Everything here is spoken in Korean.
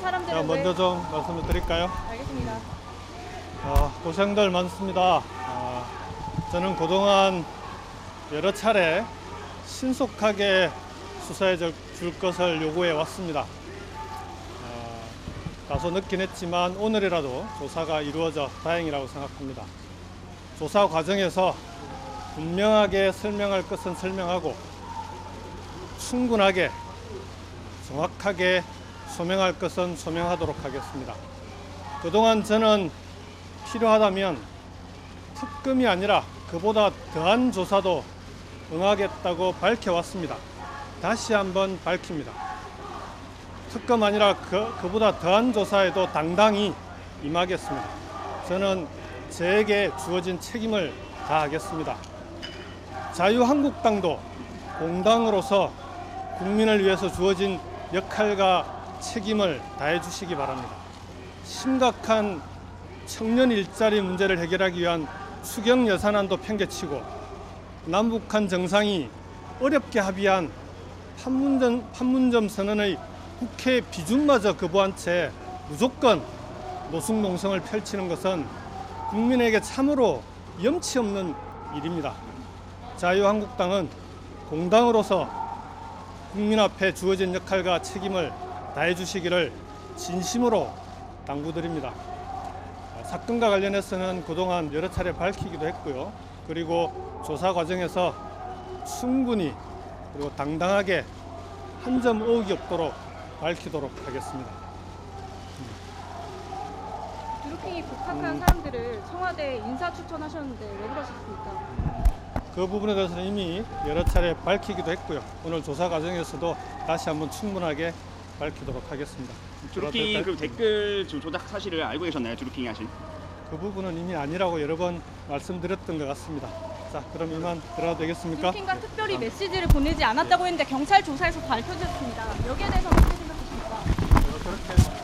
사람들은 자, 먼저 좀 말씀을 드릴까요? 왜... 알겠습니다. 아, 고생들 많습니다. 아, 저는 그동안 여러 차례 신속하게 수사해 줄- 줄 것을 요구해 왔습니다. 아, 다소 늦긴 했지만 오늘이라도 조사가 이루어져 다행이라고 생각합니다. 조사 과정에서 분명하게 설명할 것은 설명하고 충분하게 정확하게 소명할 것은 소명하도록 하겠습니다. 그동안 저는 필요하다면 특검이 아니라 그보다 더한 조사도 응하겠다고 밝혀왔습니다. 다시 한번 밝힙니다. 특검 아니라 그, 그보다 더한 조사에도 당당히 임하겠습니다. 저는 저에게 주어진 책임을 다하겠습니다. 자유한국당도 공당으로서 국민을 위해서 주어진 역할과 책임을 다해 주시기 바랍니다. 심각한 청년 일자리 문제를 해결하기 위한 추경 예산안도 팽개치고 남북한 정상이 어렵게 합의한 판문점, 판문점 선언의 국회 비준마저 거부한 채 무조건 노숙 농성을 펼치는 것은 국민에게 참으로 염치 없는 일입니다. 자유한국당은 공당으로서 국민 앞에 주어진 역할과 책임을 다해 주시기를 진심으로 당부드립니다. 어, 사건과 관련해서는 그동안 여러 차례 밝히기도 했고요. 그리고 조사 과정에서 충분히 그리고 당당하게 한 점 의혹이 없도록 밝히도록 하겠습니다. 드루킹이 복학한 음. 사람들을 청와대 인사 추천하셨는데 왜 그러셨습니까? 그 부분에 대해서는 이미 여러 차례 밝히기도 했고요. 오늘 조사 과정에서도 다시 한번 충분하게 밝히도록 하겠습니다. 주루킹 그 댓글 조작 사실을 알고 계셨나요? 주루킹이 하신? 그 부분은 이미 아니라고 여러 번 말씀드렸던 것 같습니다. 자, 그럼 이만 들어도 되겠습니까? 주루킹과 네. 특별히 아. 메시지를 보내지 않았다고 했는데 경찰 조사에서 밝혀졌습니다. 여기에 대해서 어떻게 생각하십니까? 네, 그렇게